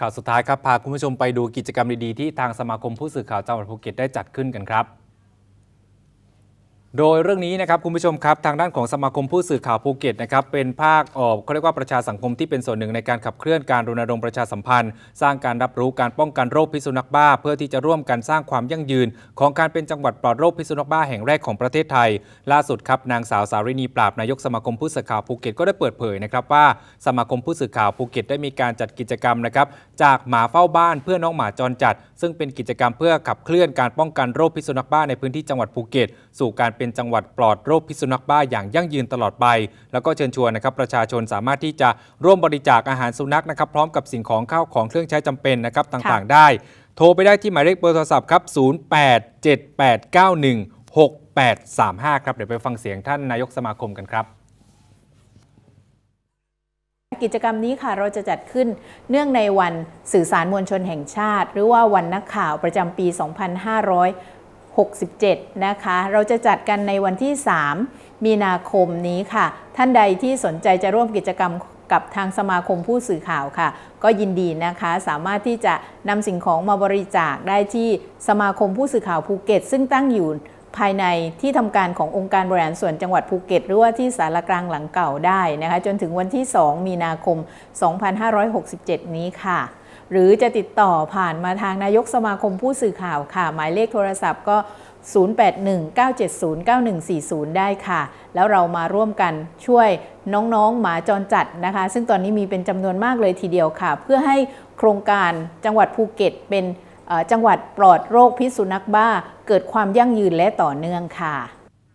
ข่าวสุดท้ายครับพาคุณผู้ชมไปดูกิจกรรมดีๆที่ทางสมาคมผู้สื่อข่าวจังหวัดภูเก็ตได้จัดขึ้นกันครับ โดยเรื่องนี้นะครับคุณผู้ชมครับทางด้านของสมาคมผู้สื่อข่าวภูเก็ตนะครับเป็นภาคออกเขาเรียกว่าประชาสังคมที่เป็นส่วนหนึ่งในการขับเคลื่อนการรณรงค์ประชาสัมพันธ์ สร้างการรับรู้การป้องกันโรคพิษสุนัขบ้า เพื่อที่จะร่วมกันสร้างความยั่งยืน ของการเป็นจังหวัดปลอดโรคพิษสุนัขบ้าแห่งแรกของประเทศไทย ล่าสุดครับนางสาวสารินีปราบนายกสมาคมผู้สื่อข่าวภูเก็ตก็ได้เปิดเผยนะครับว่าสมาคมผู้สื่อข่าวภูเก็ตได้มีการจัดกิจกรรมนะครับจากหมาเฝ้าบ้านเพื่อน้องหมาจรจัด ซึ่งเป็นกิจกรรมเพื่อขับเคลื่อนการป้องกันโรคพิษสุนัขบ้าในพื้นที่จังหวัดภูเก็ตสู่การเป็นจังหวัดปลอดโรคพิษสุนัขบ้าอย่างยั่งยืนตลอดไป แล้วก็เชิญชวนนะครับประชาชนสามารถที่จะร่วมบริจาคอาหารสุนัขนะครับพร้อมกับสิ่งของข้าวของเครื่องใช้จำเป็นนะครับต่างๆ ได้ โทรไปได้ที่หมายเลขเบอร์โทรศัพท์ครับ 0878916835 ครับเดี๋ยวไปฟังเสียงท่านนายกสมาคมกันครับกิจกรรมนี้ค่ะเราจะจัดขึ้นเนื่องในวันสื่อสารมวลชนแห่งชาติ หรือว่าวันนักข่าวประจำปี 2567 นะคะ เราจะจัดกันในวันที่ 3 มีนาคมนี้ค่ะ ท่านใดที่สนใจจะร่วมกิจกรรมกับทางสมาคมผู้สื่อข่าวค่ะ ก็ยินดีนะคะ สามารถที่จะนำสิ่งของมาบริจาคได้ที่สมาคมผู้สื่อข่าวภูเก็ต ซึ่งตั้งอยู่ภายในที่ทำการขององค์การบริหารส่วนจังหวัดภูเก็ต หรือว่าที่สารกลางหลังเก่าได้นะคะ จนถึงวันที่ 2 มีนาคม 2567 นี้ค่ะ หรือจะติดต่อผ่านมาทางนายกสมาคมผู้สื่อข่าวค่ะ หมายเลขโทรศัพท์ก็ 0819709140 ได้ค่ะ แล้วเรามาร่วมกันช่วยน้องๆ หมาจรจัดนะคะ ซึ่งตอนนี้มีเป็นจำนวนมากเลยทีเดียวค่ะ เพื่อให้โครงการจังหวัดภูเก็ตเป็นจังหวัดปลอดโรคพิษสุนัขบ้า เกิดความยั่งยืนและต่อเนื่องค่ะ